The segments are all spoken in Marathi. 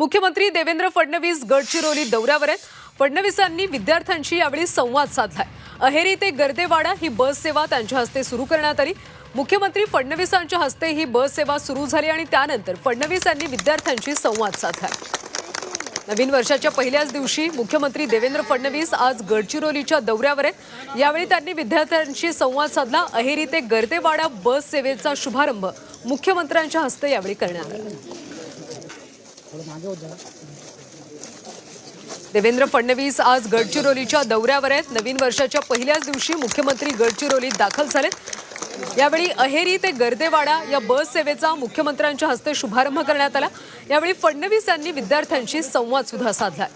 मुख्यमंत्री देवेंद्र फडणवीस गडचिरोली दौऱ्यावर आहेत. फडणवीसांनी विद्यार्थ्यांशी यावेळी संवाद साधलाय. अहेरी ते गर्देवाडा ही बस सेवा त्यांच्या हस्ते सुरू करण्यात आली. मुख्यमंत्री फडणवीसांच्या हस्ते ही बस सेवा सुरू झाली आणि त्यानंतर फडणवीस यांनी विद्यार्थ्यांशी संवाद साधला नवीन वर्षाच्या पहिल्याच दिवशी मुख्यमंत्री देवेंद्र फडणवीस आज गडचिरोलीच्या दौऱ्यावर आहेत. यावेळी त्यांनी विद्यार्थ्यांशी संवाद साधला. अहेरी ते गर्देवाडा बस सेवेचा शुभारंभ मुख्यमंत्र्यांच्या हस्ते यावेळी करण्यात आला. देवेंद्र फडणवीस आज गडचिरोलीच्या दौऱ्यावर आहेत. नवीन वर्षाच्या पहिल्याच दिवशी मुख्यमंत्री गडचिरोलीत दाखल झालेत. यावेळी अहेरी ते गर्देवाडा या बस सेवेचा मुख्यमंत्र्यांच्या हस्ते शुभारंभ करण्यात आला. यावेळी फडणवीस यांनी विद्यार्थ्यांशी संवाद सुद्धा साधला.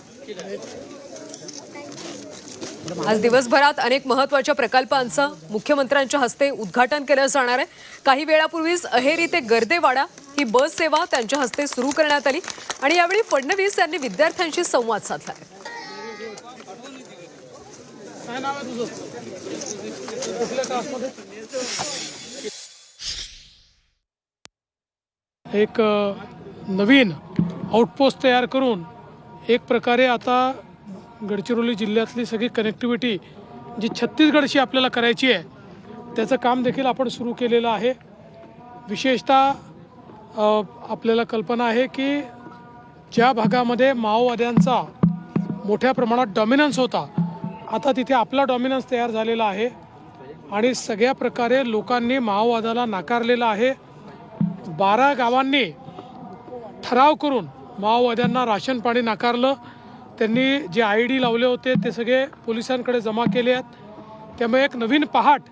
आज दिवसभरात अनेक महत्त्वाच्या प्रकल्पांचं मुख्यमंत्र्यांच्या हस्ते उद्घाटन केलं जाणार आहे. काही वेळापूर्वीच अहेरी ते गर्देवाडा ही बस सेवा त्यांच्या हस्ते सुरू करण्यात आली आणि यावेळी फडणवीस यांनी विद्यार्थ्यांशी संवाद साधला. एक नवीन आउटपोस्ट तयार करून एक प्रकारे आता गडचिरोली जिल्ह्यातली सगळी कनेक्टिव्हिटी जी छत्तीसगडशी आपल्याला करायची आहे त्याचं काम देखील आपण सुरू केलेलं आहे. विशेषतः आपल्याला कल्पना आहे की ज्या भागामध्ये माओवाद्यांचा मोठ्या प्रमाणात डॉमिनन्स होता आता तिथे आपला डॉमिनन्स तयार झालेला आहे आणि सगळ्या प्रकारे लोकांनी माओवादाला नाकारलेला आहे. बारा गावांनी ठराव करून माओवाद्यांना राशन पाणी नाकारलं. त्यांनी जे आय डी लावले होते ते सगळे पोलिसांकडे जमा केले आहेत. त्यामुळे एक नवीन पहाट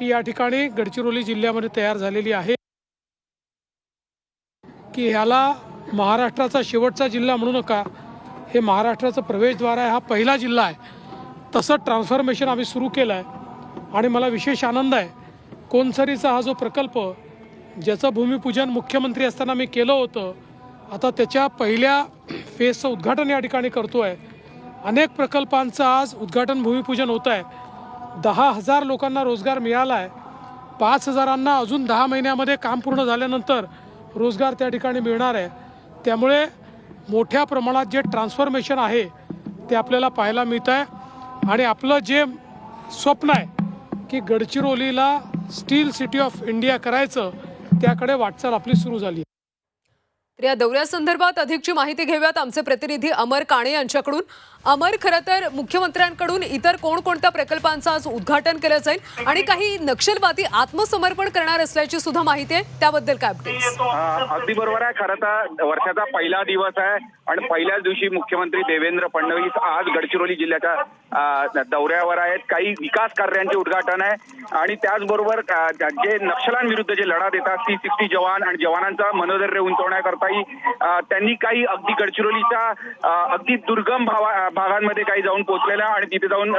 ही या ठिकाणी गडचिरोली जिल्ह्यामध्ये तयार झालेली आहे. की ह्याला महाराष्ट्राचा शेवटचा जिल्हा म्हणू नका हे महाराष्ट्राचं प्रवेशद्वार आहे हा पहिला जिल्हा आहे. तसं ट्रान्सफॉर्मेशन आम्ही सुरू केलं आहे आणि मला विशेष आनंद आहे. कोनसरीचा हा जो प्रकल्प ज्याचं भूमिपूजन मुख्यमंत्री असताना मी केलं होतं आता त्याच्या पहिल्या फेजचं उद्घाटन या ठिकाणी करतो आहे अनेक प्रकल्पांचं आज उद्घाटन भूमिपूजन होतं आहे दहा हजार लोकांना रोजगार मिळाला आहे पाच हजारांना अजून दहा महिन्यामध्ये काम पूर्ण झाल्यानंतर रोजगार त्या ठिकाणी मिळणार आहे. त्यामुळे मोठ्या प्रमाणात जे ट्रान्सफॉर्मेशन आहे ते आपल्याला पाहायला मिळत आहे आणि आपलं जे स्वप्न आहे की गडचिरोलीला स्टील सिटी ऑफ इंडिया करायचं त्याकडे वाटचाल आपली सुरू झाली. आहे तर या दौऱ्यासंदर्भात अधिकची माहिती घेऊयात आमचे प्रतिनिधी अमर काणे यांच्याकडून. अमर खरं तर मुख्यमंत्र्यांकडून इतर कोणकोणत्या प्रकल्पांचं आज उद्घाटन केलं जाईल आणि काही नक्षलवादी आत्मसमर्पण करणार असल्याची सुद्धा माहिती आहे. त्याबद्दल काय अपडेट्स अगदी बरोबर आहे. खरं तर वर्षाचा पहिला दिवस आहे आणि पहिल्याच दिवशी मुख्यमंत्री देवेंद्र फडणवीस आज गडचिरोली जिल्ह्याच्या दौऱ्यावर आहेत. काही विकास कार्यांचे उद्घाटन आहे. आणि त्याचबरोबर जे नक्षलांविरुद्ध जे लढा देतात सी सिक्स्टी जवान आणि जवानांचा मनोधैर्य उंचवण्याकरता काही त्यांनी काही अगदी गडचिरोलीच्या अगदी दुर्गम भावा भागांमध्ये काही जाऊन पोहोचलेल्या आणि तिथे जाऊन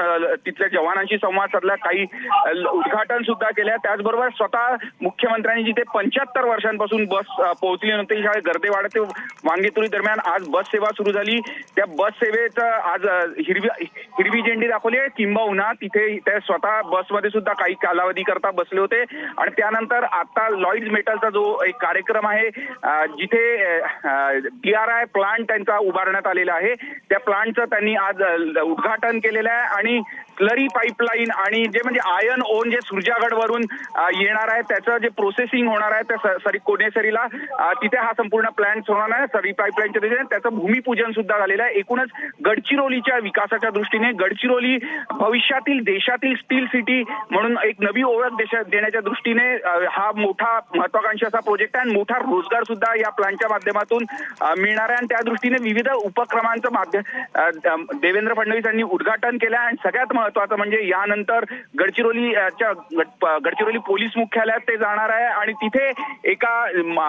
तिथल्या जवानांशी संवाद साधला. काही उद्घाटन सुद्धा केल्या. त्याचबरोबर स्वतः मुख्यमंत्र्यांनी जिथे पंच्याहत्तर वर्षांपासून बस पोहोचली नव्हती ह्या गर्देवाडा ते वांगेतुरी दरम्यान आज बस सेवा सुरू झाली. त्या बस सेवेचं आज हिरवी हिरवी झेंडी दाखवली आहे. किंबहुना तिथे त्या स्वतः बसमध्ये सुद्धा काही कालावधी करता बसले होते. आणि त्यानंतर आता लॉईड मेटलचा जो एक कार्यक्रम आहे जिथे डी आर आय प्लांट त्यांचा उभारण्यात आलेला आहे. त्या प्लांटचं त्यांनी आज उद्घाटन केलेलं आहे आणि स्लरी पाईपलाईन आणि जे म्हणजे आयन ओन जे सुरजागड वरून येणार आहे त्याचं जे प्रोसेसिंग होणार आहे त्या सरी कोनेसरीला तिथे हा संपूर्ण प्लांट होणार आहे सरी पाईपलाईनच्या दृष्टीने त्याचं भूमिपूजन सुद्धा झालेलं आहे. एकूणच गडचिरोलीच्या विकासाच्या दृष्टीने गडचिरोली भविष्यातील देशातील स्टील सिटी म्हणून एक नवी ओळख देशा देण्याच्या दृष्टीने हा मोठा महत्वाकांक्षी असा प्रोजेक्ट आहे. आणि मोठा रोजगार सुद्धा या प्लांटच्या माध्यमातून मिळणार आहे. आणि त्या दृष्टीने विविध उपक्रमांचं माध्यम देवेंद्र फडणवीस यांनी उद्घाटन केलं आहे. आणि सगळ्यात महत्वाचं म्हणजे यानंतर गडचिरोलीच्या गडचिरोली पोलीस मुख्यालयात ते जाणार आहे आणि तिथे एका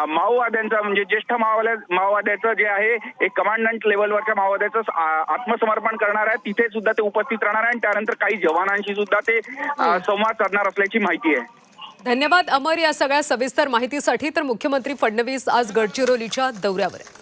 माओवाद्यांचा म्हणजे ज्येष्ठ माओवाद्याचं जे आहे एक कमांडंट लेवलवरच्या माओवाद्याचं आत्मसमर्पण करणार आहे. तिथे सुद्धा ते उपस्थित राहणार आहे आणि त्यानंतर काही जवानांशी सुद्धा ते हो. संवाद साधणार असल्याची माहिती आहे. धन्यवाद अमर या सगळ्या सविस्तर माहितीसाठी. तर मुख्यमंत्री फडणवीस आज गडचिरोलीच्या दौऱ्यावर